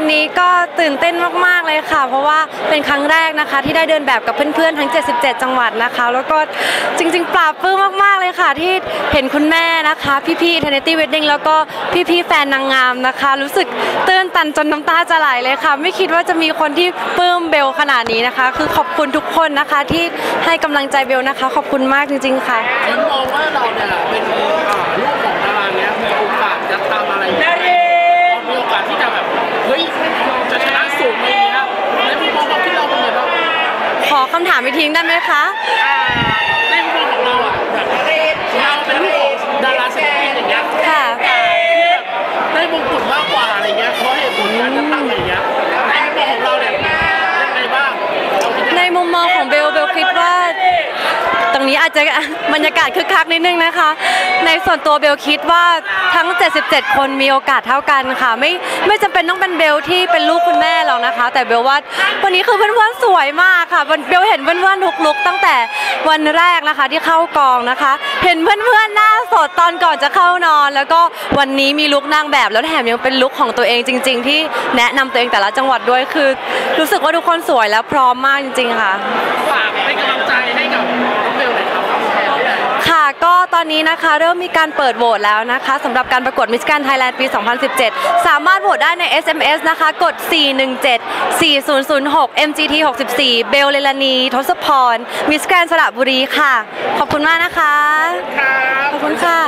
วันนี้ก็ตื่นเต้นมากๆเลยค่ะ เพราะว่าเป็นครั้งแรกนะคะ ที่ได้เดินแบบกับเพื่อนๆทั้ง 77 จังหวัดนะคะ แล้วก็จริงๆปลาบปลื้มมากๆเลยค่ะ ที่เห็นคุณแม่นะคะ พี่ๆ Eternity Wedding แล้วก็พี่ๆ แฟนนางงามนะคะ รู้สึกตื้นตันจนน้ำตาจะไหลเลยค่ะ ไม่คิดว่าจะมีคนที่ปลื้มเบลขนาดนี้นะคะ คือขอบคุณทุกคนนะคะที่ให้กำลังใจเบลนะคะ ขอบคุณมากจริง ๆ ค่ะคนมองว่าเราเนี่ยเป็นอ่าลูกของดาราเนี้ยมีโอกาสจะทำอะไรได้มีโอกาสที่จะแบบ เฮ้ยจะชนะสูงอะไรอย่างเงี้ยในมุมมองของที่เราเป็นไงบ้างขอคำถามอีกทีได้ไหมคะ นี้อาจจะบรรยากาศคึกคักนิดนึงนะคะ ในส่วนตัวเบลคิดว่าทั้ง 77 คนมีโอกาสเท่ากันค่ะ ไม่ไม่จำเป็นต้องเป็นเบลที่เป็นลูกคุณแม่หรอกนะคะ แต่เบลว่าวันนี้คือเพื่อนๆสวยมากค่ะเบลเห็นเพื่อนๆทุกลุกตั้งแต่วันแรกนะคะที่เข้ากองนะคะ เห็นเพื่อนๆหน้าสดตอนก่อนจะเข้านอน แล้วก็วันนี้มีลุกนางแบบแล้วแถมยังเป็นลุกของตัวเองจริง ๆ ที่แนะนำตัวเองแต่ละจังหวัดด้วยคือ รู้สึกว่าทุกคนสวยและพร้อมมากจริงๆค่ะฝากให้กำลังใจให้กับ ก็ตอนนี้นะคะเริ่มมีการเปิดโหวตแล้วนะคะสำหรับการประกวด Miss Grand Thailand ปี 2017 สามารถโหวตได้ใน SMS นะคะ กด 417 4006 MGT 64 เบลเลลานี ทศพร Miss Grand สระบุรีค่ะ ขอบคุณมากนะคะครับขอบคุณค่ะ